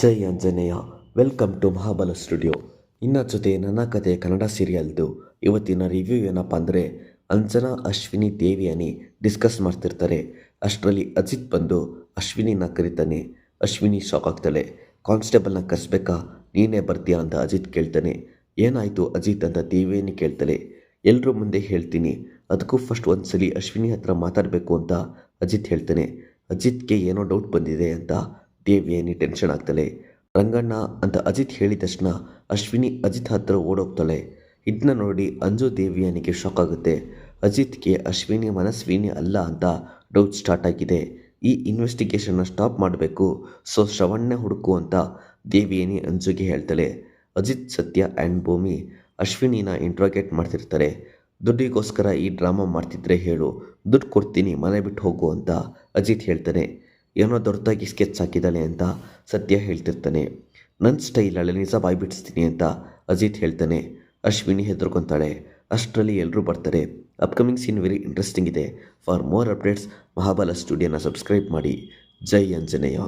Jai Anjaneya. Welcome to Mahabala studio. ಇನ್ನ ಜೊತೆ ನನ್ನ ಕತೆ ಕನ್ನಡ ಸೀರಿಯಲ್ದು. ಇವತ್ತಿನ ರಿವ್ಯೂ ಏನಪ್ಪ ಅಂದರೆ, ಅಂಜನಾ, ಅಶ್ವಿನಿ ದೇವಿಯನಿ ಡಿಸ್ಕಸ್ ಮಾಡ್ತಿರ್ತಾರೆ. ಅಷ್ಟರಲ್ಲಿ ಅಜಿತ್ ಬಂದು ಅಶ್ವಿನಿನ ಕರಿತಾನೆ. ಅಶ್ವಿನಿ ಶಾಕ್ ಆಗ್ತಾಳೆ. ಕಾನ್ಸ್ಟೇಬಲ್ನ ಕಸ್ಬೇಕಾ ನೀನೇ ಬರ್ತೀಯಾ ಅಂತ ಅಜಿತ್ ಕೇಳ್ತಾನೆ. ಏನಾಯಿತು ಅಜಿತ್ ಅಂತ ದೇವಿಯನಿ ಕೇಳ್ತಾಳೆ. ಎಲ್ಲರೂ ಮುಂದೆ ಹೇಳ್ತೀನಿ. ಅದಕ್ಕೂ ಫಸ್ಟ್ ಒಂದ್ಸಲಿ ಅಶ್ವಿನಿ ಹತ್ರ ಮಾತಾಡಬೇಕು ಅಂತ ಅಜಿತ್ ಹೇಳ್ತಾನೆ. ಅಜಿತ್ಗೆ ಏನೋ ಡೌಟ್ ಬಂದಿದೆ ಅಂತ ದೇವಿಯನಿ ಟೆನ್ಷನ್ ಆಗ್ತಾಳೆ ರಂಗಣ್ಣ ಅಂತ ಅಜಿತ್ ಹೇಳಿದ ತಕ್ಷಣ ಅಶ್ವಿನಿ ಅಜಿತ್ ಹತ್ರ ಓಡೋಗ್ತಾಳೆ. ಇದನ್ನ ನೋಡಿ ಅಂಜು ದೇವಿಯನಿಗೆ ಶಾಕ್ ಆಗುತ್ತೆ. ಅಜಿತ್ಗೆ ಅಶ್ವಿನಿ ಮನಸ್ವಿನಿ ಅಲ್ಲ ಅಂತ ಡೌಟ್ ಸ್ಟಾರ್ಟ್ ಆಗಿದೆ. ಈ ಇನ್ವೆಸ್ಟಿಗೇಷನ್ನ ಸ್ಟಾಪ್ ಮಾಡಬೇಕು. ಸೊ ಶ್ರವಣ್ಣ ಹುಡುಕು ಅಂತ ದೇವಿಯನಿ ಅಂಜುಗೆ ಹೇಳ್ತಾಳೆ. ಅಜಿತ್, ಸತ್ಯ ಆ್ಯಂಡ್ ಭೂಮಿ ಅಶ್ವಿನಿನ ಇಂಟ್ರೋಗೇಟ್ ಮಾಡ್ತಿರ್ತಾರೆ. ದುಡ್ಡಿಗೋಸ್ಕರ ಈ ಡ್ರಾಮಾ ಮಾಡ್ತಿದ್ರೆ ಹೇಳು. ದುಡ್ಡು ಕೊಡ್ತೀನಿ, ಮನೆ ಬಿಟ್ಟು ಹೋಗು ಅಂತ ಅಜಿತ್ ಹೇಳ್ತಾನೆ. ಏನೋ ದೊಡ್ಡದಾಗಿ ಸ್ಕೆಚ್ ಹಾಕಿದ್ದಾಳೆ ಅಂತ ಸತ್ಯ ಹೇಳ್ತಿರ್ತಾನೆ. ನನ್ನ ಸ್ಟೈಲಲ್ಲಿ ನಿಜ ಬಾಯ್ಬಿಡಿಸ್ತೀನಿ ಅಂತ ಅಜಿತ್ ಹೇಳ್ತಾನೆ. ಅಶ್ವಿನಿ ಹೆದರ್ಕೊತಾಳೆ. ಅಷ್ಟರಲ್ಲಿ ಎಲ್ಲರೂ ಬರ್ತಾರೆ. ಅಪ್ಕಮಿಂಗ್ ಸೀನ್ ವೆರಿ ಇಂಟ್ರೆಸ್ಟಿಂಗ್ ಇದೆ. ಫಾರ್ ಮೋರ್ ಅಪ್ಡೇಟ್ಸ್ ಮಹಾಬಲ ಸ್ಟುಡಿಯೋನ ಸಬ್ಸ್ಕ್ರೈಬ್ ಮಾಡಿ. ಜೈ ಆಂಜನೇಯ.